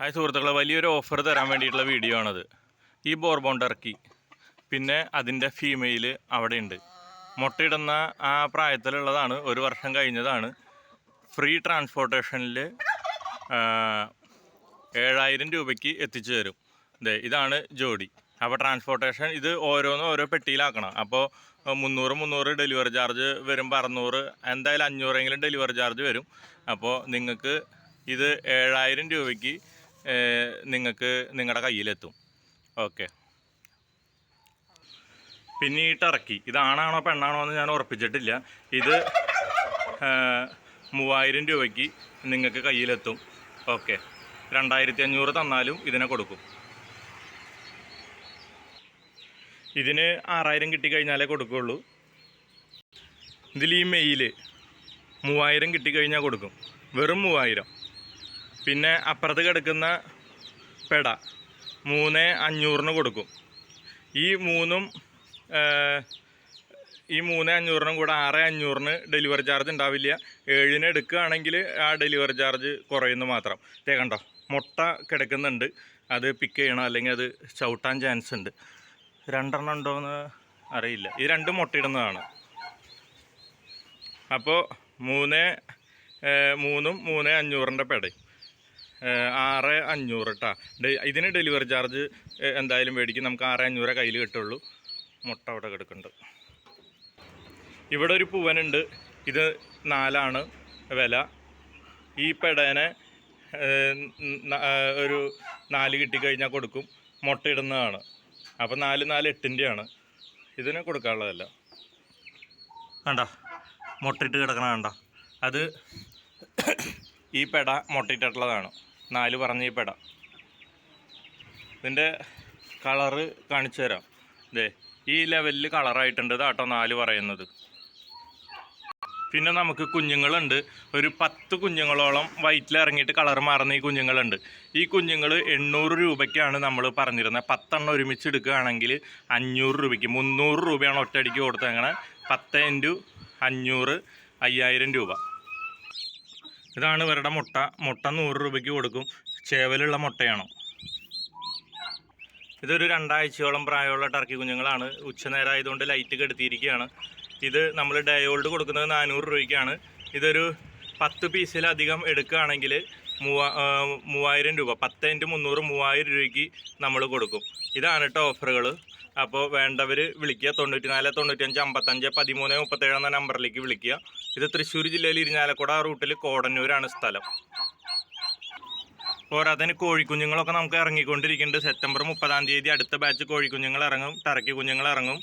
Hi സുഹൃത്തുക്കളെ വലിയൊരു offer തരാൻ വേണ്ടിയിട്ടുള്ള വീഡിയോ ആണത്. ഈ ബോർബോൺ ടർക്കി പിന്നെ അതിന്റെ ഫീമെയിൽ അവിടെ ഉണ്ട്. മുട്ടയിടുന്ന ആ പ്രായത്തിലുള്ളതാണ് ഒരു വർഷം കഴിഞ്ഞതാണ്. ഫ്രീ ട്രാൻസ്പോർട്ടേഷനിൽ ഏഴായിരം രൂപയ്ക്ക് എത്തിച്ചു തരും. അതെ ഇതാണ് ജോഡി. അപ്പോൾ ട്രാൻസ്പോർട്ടേഷൻ ഇത് ഓരോന്നും ഓരോ പെട്ടിയിലാക്കണം. അപ്പോൾ മുന്നൂറ് മുന്നൂറ് ഡെലിവറി ചാർജ് വരും അറുന്നൂറ് എന്തായാലും അഞ്ഞൂറെങ്കിലും ഡെലിവറി ചാർജ് വരും. അപ്പോൾ നിങ്ങൾക്ക് ഇത് ഏഴായിരം രൂപയ്ക്ക് നിങ്ങൾക്ക് നിങ്ങളുടെ കയ്യിലെത്തും. ഓക്കെ. പിന്നെ ഈ ടർക്കി ഇതാണാണോ പെണ്ണാണോ എന്ന് ഞാൻ ഉറപ്പിച്ചിട്ടില്ല. ഇത് മൂവായിരം രൂപയ്ക്ക് നിങ്ങൾക്ക് കയ്യിലെത്തും. ഓക്കെ. രണ്ടായിരത്തി അഞ്ഞൂറ് തന്നാലും ഇതിനെ കൊടുക്കും. ഇതിന് ആറായിരം കിട്ടിക്കഴിഞ്ഞാലേ കൊടുക്കുകയുള്ളൂ ഇതിൽ ഈ മെയിൽ മൂവായിരം കിട്ടിക്കഴിഞ്ഞാൽ കൊടുക്കും. വെറും മൂവായിരം. പിന്നെ അപ്പുറത്ത് കിടക്കുന്ന പെട. മൂന്ന് അഞ്ഞൂറിന് കൊടുക്കും. ഈ മൂന്നും ഈ മൂന്ന് അഞ്ഞൂറിനും കൂടെ ആറ് അഞ്ഞൂറിന് ഡെലിവറി ചാർജ് ഉണ്ടാവില്ല. ഏഴിന് എടുക്കുകയാണെങ്കിൽ ആ ഡെലിവറി ചാർജ് കുറയുന്നു മാത്രം. ദേ കണ്ടോ മുട്ട കിടക്കുന്നുണ്ട്. അത് പിക്ക് ചെയ്യണം അല്ലെങ്കിൽ അത് ചവിട്ടാൻ ചാൻസ് ഉണ്ട്. രണ്ടെണ്ണം ഉണ്ടോയെന്ന് അറിയില്ല. ഈ രണ്ട് മുട്ടയിടുന്നതാണ് അപ്പോൾ മൂന്ന് മൂന്നും മൂന്ന് അഞ്ഞൂറിന്റെ പെടയും. ആറ് അഞ്ഞൂറ് കേട്ടോ ഇതിന് ഡെലിവറി ചാർജ് എന്തായാലും മേടിക്കും. നമുക്ക് ആറ് അഞ്ഞൂറ് കയ്യിൽ കിട്ടുള്ളൂ. മുട്ട അവിടെ കിടക്കുന്നുണ്ട്. ഇവിടെ ഒരു പൂവനുണ്ട്. ഇത് നാലാണ് വില. ഈ പെടേനെ ഒരു നാല് കിട്ടിക്കഴിഞ്ഞാൽ കൊടുക്കും. മുട്ട ഇടുന്നതാണ്. അപ്പം നാല് നാല് എട്ടിന്റെയാണ് ഇതിന് കൊടുക്കാനുള്ളതല്ല. കണ്ട? മുട്ടയിട്ട് കിടക്കണ കണ്ട? അത് ഈ പെട മുട്ടയിട്ടിട്ടുള്ളതാണ് നാല് പറഞ്ഞ ഈ പെട. ഇതിന്റെ കളറ് കാണിച്ചു തരാം. ഇതേ ഈ ലെവലിൽ കളറായിട്ടുണ്ട് ഇതാട്ടോ നാല് പറയുന്നത്. പിന്നെ നമുക്ക് കുഞ്ഞുങ്ങളുണ്ട്. ഒരു പത്ത് കുഞ്ഞുങ്ങളോളം വയറ്റിൽ ഇറങ്ങിയിട്ട് കളർ മാറുന്ന ഈ കുഞ്ഞുങ്ങളുണ്ട്. ഈ കുഞ്ഞുങ്ങൾ എണ്ണൂറ് രൂപയ്ക്കാണ് നമ്മൾ പറഞ്ഞിരുന്നത് പത്തെണ്ണം ഒരുമിച്ച് എടുക്കുകയാണെങ്കിൽ അഞ്ഞൂറ് രൂപയ്ക്ക്. മുന്നൂറ് രൂപയാണ് ഒറ്റയടിക്ക് കൊടുത്തങ്ങനെ പത്ത് ഇന്റു അഞ്ഞൂറ് അയ്യായിരം രൂപ. ഇതാണ് ഇവരുടെ മുട്ട. മുട്ട നൂറ് രൂപയ്ക്ക് കൊടുക്കും. ചേവലുള്ള മുട്ടയാണ്? ഇതൊരു രണ്ടാഴ്ചയോളം പ്രായമുള്ള ടർക്കി കുഞ്ഞുങ്ങളാണ്. ഉച്ചനേരം ആയതുകൊണ്ട് ലൈറ്റ് കെടുത്തിയിരിക്കുകയാണ് ഇത് നമ്മൾ ഡയോൾഡ് കൊടുക്കുന്നത് നാനൂറ് രൂപയ്ക്കാണ്. ഇതൊരു പത്ത് പീസിലധികം എടുക്കുകയാണെങ്കിൽ മൂവാ മൂവായിരം രൂപ പത്ത് മുന്നൂറ് മൂവായിരം രൂപയ്ക്ക് നമ്മൾ കൊടുക്കും. ഇതാണ് കേട്ടോ ഓഫറുകൾ അപ്പോൾ വേണ്ടവർ വിളിക്കുക. തൊണ്ണൂറ്റി നാല് തൊണ്ണൂറ്റഞ്ച് അമ്പത്തഞ്ച് പതിമൂന്ന് മുപ്പത്തേഴ് എന്ന നമ്പറിലേക്ക് വിളിക്കുക. ഇത് തൃശ്ശൂർ ജില്ലയിൽ ഇരിഞ്ഞാലക്കുട റൂട്ടിൽ കോടന്നൂരാണ് സ്ഥലം. പോരാത്തതിന് കോഴിക്കുഞ്ഞുങ്ങളൊക്കെ നമുക്ക് ഇറങ്ങിക്കൊണ്ടിരിക്കുന്നുണ്ട്. സെപ്റ്റംബർ മുപ്പതാം തീയതി അടുത്ത ബാച്ച് കോഴിക്കുഞ്ഞുങ്ങൾ ഇറങ്ങും ടർക്കി കുഞ്ഞുങ്ങൾ ഇറങ്ങും.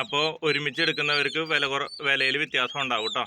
അപ്പോൾ ഒരുമിച്ച് എടുക്കുന്നവർക്ക് വില കുറ വിലയിൽ വ്യത്യാസം ഉണ്ടാവും കേട്ടോ.